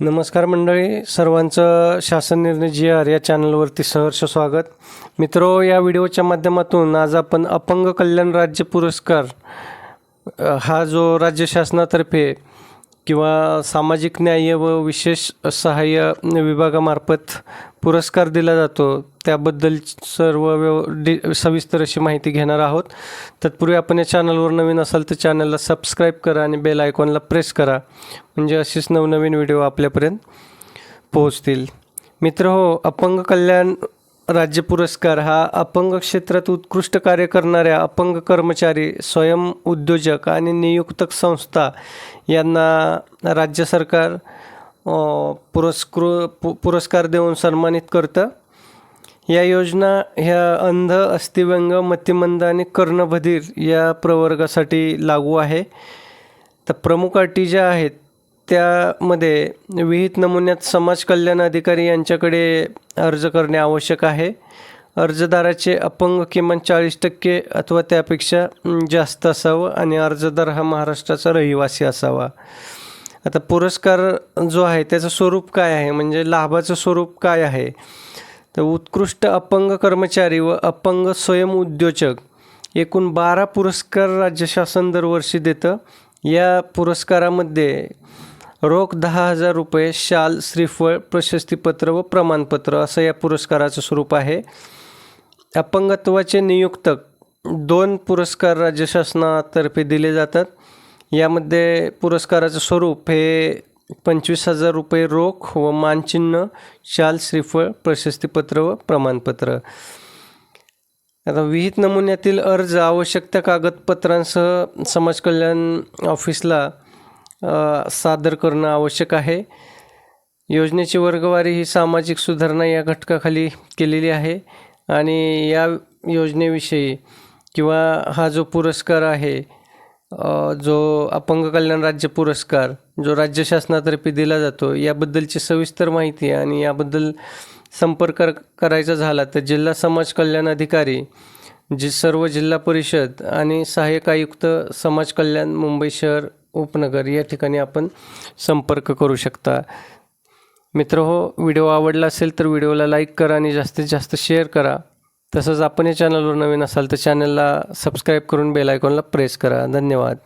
नमस्कार मंडळी सर्वांचं शासन निर्णय जी आर या चॅनलवरती सहर्ष स्वागत. मित्रो या व्हिडिओच्या माध्यमातून आज आपण अपंग कल्याण राज्य पुरस्कार हा जो राज्य शासनातर्फे किंवा सामाजिक न्याय व विशेष सहाय्य विभागामार्फत पुरस्कार दिला जातो त्याबद्दल सर्व व्यव डि सविस्तर अशी माहिती घेणार आहोत. तत्पूर्वी आपण या चॅनलवर नवीन असाल तर चॅनलला सबस्क्राईब करा आणि बेल आयकॉनला प्रेस करा. म्हणजे असेच नवनवीन व्हिडिओ आपल्यापर्यंत पोहोचतील. मित्र हो अपंग कल्याण राज्य पुरस्कार हा अपंग क्षेत्रात उत्कृष्ट कार्य करणाऱ्या अपंग कर्मचारी स्वयं उद्योजक आणि नियुक्तक संस्था यांना राज्य सरकार पुरस्कृ पु पुरस्कार देऊन सन्मानित करतं. या योजना ह्या अंध अस्थिव्यंग मतिमंद आणि कर्णबधीर या प्रवर्गासाठी लागू आहे. तर प्रमुख अटी ज्या आहेत त्यामध्ये विहित नमुन्यात समाज कल्याण अधिकारी यांच्याकडे अर्ज करणे आवश्यक आहे. अर्जदाराचे अपंग किमान चाळीस टक्के अथवा त्यापेक्षा जास्त असावं आणि अर्जदार हा महाराष्ट्राचा रहिवासी असावा. आता पुरस्कार जो आहे त्याचं स्वरूप काय आहे? म्हणजे लाभाचं स्वरूप काय आहे? तर उत्कृष्ट अपंग कर्मचारी व अपंग स्वयंउद्योजक एकूण बारा पुरस्कार राज्य शासन दरवर्षी देतं. या पुरस्कारामध्ये रोख दहा हजार रुपये शाल श्रीफळ प्रशस्तीपत्र व प्रमाणपत्र असं या पुरस्काराचं स्वरूप आहे. अपंगत्वाचे नियुक्तक दोन पुरस्कार राज्य शासनातर्फे दिले जातात. यामध्ये पुरस्काराचं स्वरूप हे पंचवीस हजार रुपये रोख व मानचिन्ह शाल श्रीफळ प्रशस्तीपत्र व प्रमाणपत्र. आता विहित नमुन्यातील अर्ज आवश्यक त्या कागदपत्रांसह समाज कल्याण ऑफिसला सादर करणं आवश्यक आहे. योजनेची वर्गवारी ही सामाजिक सुधारणा या घटकाखाली केलेली आहे आणि या योजनेविषयी किंवा हा जो पुरस्कार आहे जो अपंग कल्याण राज्य पुरस्कार जो राज्य शासनातर्फे दिला जातो याबद्दलची सविस्तर माहिती आणि याबद्दल संपर्क करायचा झाला तर जिल्हा समाज कल्याण अधिकारी जी सर्व जिल्हा परिषद आणि सहाय्यक आयुक्त समाज कल्याण मुंबई शहर उपनगर या ठिकाणी आपण संपर्क करू शकता. मित्र हो व्हिडिओ आवडला असेल तर व्हिडिओला लाईक करा आणि जास्तीत जास्त शेअर करा. तसंच आपण या चॅनलवर नवीन असाल तर चॅनलला सबस्क्राईब करून बेल आयकॉनला प्रेस करा. धन्यवाद.